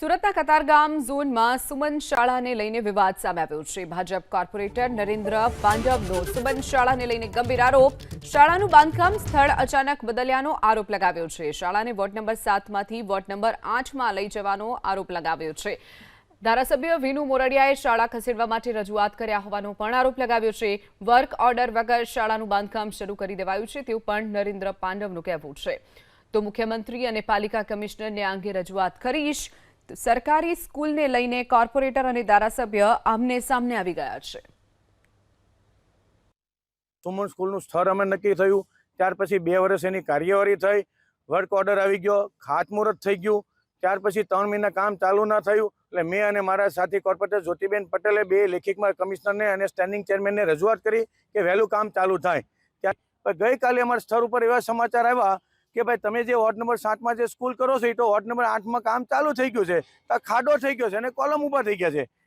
સુરતના કતારગામ ઝોનમાં સુમન શાળાને લઈને વિવાદ સામે આવ્યો છે. ભાજપ કોર્પોરેટર નરેન્દ્ર પાંડવનો સુમન શાળાને લઈને ગંભીર આરોપ. શાળાનું બાંધકામ સ્થળ અચાનક બદલ્યાનો આરોપ લગાવ્યો છે. શાળાને વોર્ડ નંબર સાતમાંથી વોર્ડ નંબર આઠમાં લઈ જવાનો આરોપ લગાવ્યો છે. ધારાસભ્ય વિનુ મોરડિયાએ શાળા ખસેડવા માટે રજૂઆત કર્યા હોવાનો પણ આરોપ લગાવ્યો છે. વર્ક ઓર્ડર વગર શાળાનું બાંધકામ શરૂ કરી દેવાયું છે તેવું પણ નરેન્દ્ર પાંડવનું કહેવું છે. તો મુખ્યમંત્રી અને પાલિકા કમિશનરને આ અંગે રજૂઆત કરીશ. સરકારી સ્કૂલને લઈને કોર્પોરેટર અને ધારાસભ્ય આમને સામને આવી ગયા છે. સુમન સ્કૂલનું સ્થળ અમે નક્કી થયું. ત્યાર પછી બે વર્ષ એની કાર્યવાહી થઈ. વર્ક ઓર્ડર આવી ગયો. ખાતમુહૂર્ત થઈ ગયું. ત્યાર પછી ત્રણ મહિના કામ ચાલુ ના થયું. એટલે મેં અને મારા સાથી કોર્પોરેટર જ્યોતિબેન પટેલે બે લેખિતમાં કમિશનરને અને સ્ટેન્ડિંગ ચેરમેનને રજૂઆત કરી કે વહેલું કામ ચાલુ થાય. ત્યારે ગઈકાલે અમારા સ્થળ ઉપર એવા સમાચાર આવ્યા કે ભાઈ તમે જે વોર્ડ નંબર સાતમાં જે સ્કૂલ કરો છો એ તો વોર્ડ નંબર આઠમાં કામ ચાલુ થઈ ગયું છે, તો ખાડો થઈ ગયો છે અને કોલમ ઊભા થઈ ગયા છે.